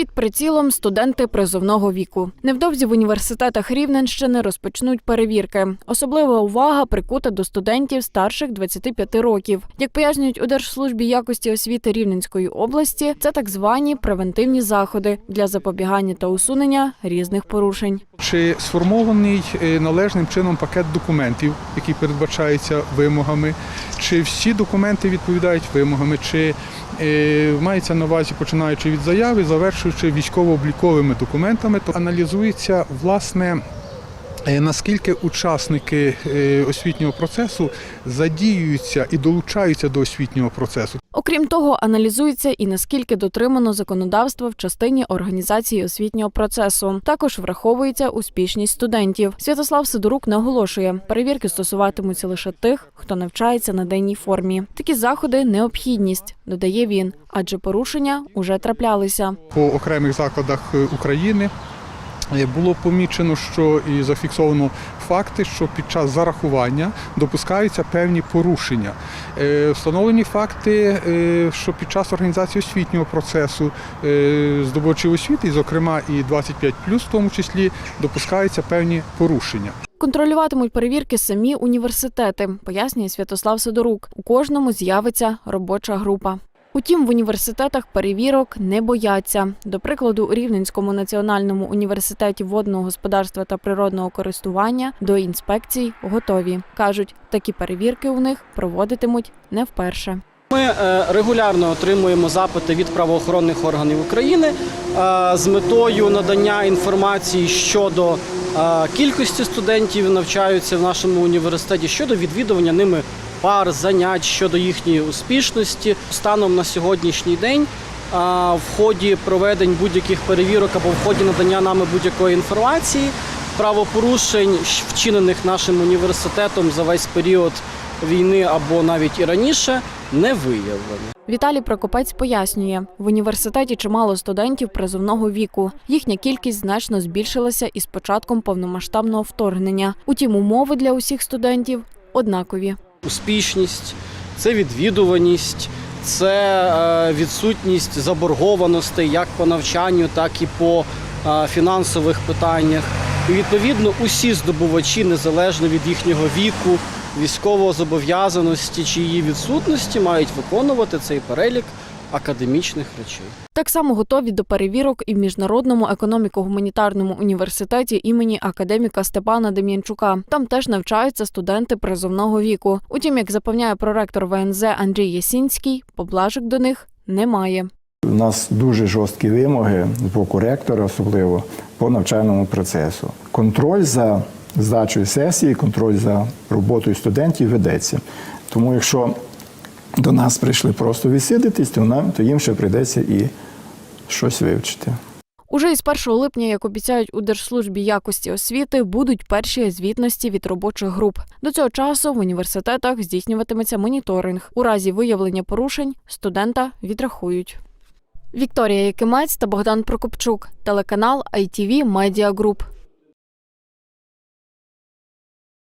Під прицілом студенти призовного віку. Невдовзі в університетах Рівненщини розпочнуть перевірки. Особлива увага прикута до студентів старших 25 років. Як пояснюють у Держслужбі якості освіти Рівненської області, це так звані превентивні заходи для запобігання та усунення різних порушень. Чи сформований е, належним чином пакет документів, який передбачається вимогами, чи всі документи відповідають вимогами, чи е, мається на увазі, починаючи від заяви, завершуючи військово-обліковими документами, то аналізується власне. е, Наскільки учасники е, освітнього процесу задіюються і долучаються до освітнього процесу, Окрім того, аналізується і наскільки дотримано законодавства в частині організації освітнього процесу. Також враховується успішність студентів. Святослав Сидорук наголошує, перевірки стосуватимуться лише тих, хто навчається на денній формі. Такі заходи необхідність, додає він, адже порушення уже траплялися. по окремих закладах е, України було помічено, що і зафіксовано факти, що під час зарахування допускаються певні порушення. Е, Встановлені факти, е, що під час організації освітнього процесу е, здобувачів освіти, зокрема і 25 в тому числі, допускаються певні порушення. Контролюватимуть перевірки самі університети, пояснює Святослав Сидорук. У кожному з'явиться робоча група. Утім, в університетах перевірок не бояться. До прикладу, у Рівненському національному університеті водного господарства та природного користування до інспекцій готові. кажуть, такі перевірки у них проводитимуть не вперше. Ми е, регулярно отримуємо запити від правоохоронних органів України е, з метою надання інформації щодо е, кількості студентів навчаються в нашому університеті, щодо відвідування ними пар, занять, щодо їхньої успішності. Станом на сьогоднішній день в ході проведень будь-яких перевірок або в ході надання нами будь-якої інформації правопорушень, вчинених нашим університетом за весь період війни або навіть і раніше, не виявлено. Віталій Прокопець пояснює, в університеті чимало студентів призовного віку. Їхня кількість значно збільшилася із початком повномасштабного вторгнення. Утім, умови для усіх студентів однакові. Успішність, це відвідуваність, це е, відсутність заборгованостей як по навчанню, так і по е, фінансових питаннях. І відповідно усі здобувачі, незалежно від їхнього віку, військової зобов'язаності чи її відсутності, мають виконувати цей перелік академічних речей. Так само готові до перевірок і в міжнародному економіко-гуманітарному університеті імені академіка Степана Дем'янчука. Там теж навчаються студенти призовного віку. Утім, як запевняє проректор ВНЗ Андрій Ясінський, поблажок до них немає. У нас дуже жорсткі вимоги з боку ректора, особливо по навчальному процесу. Контроль за здачею сесії, контроль за роботою студентів ведеться. Тому якщо до нас прийшли просто відсидитись, то нам то їм ще прийдеться і щось вивчити. Уже із 1 липня, як обіцяють у Держслужбі якості освіти, будуть перші звітності від робочих груп. До цього часу в університетах здійснюватиметься моніторинг. У разі виявлення порушень студента відрахують. Вікторія Якимець та Богдан Прокопчук, телеканал ITV Media Group.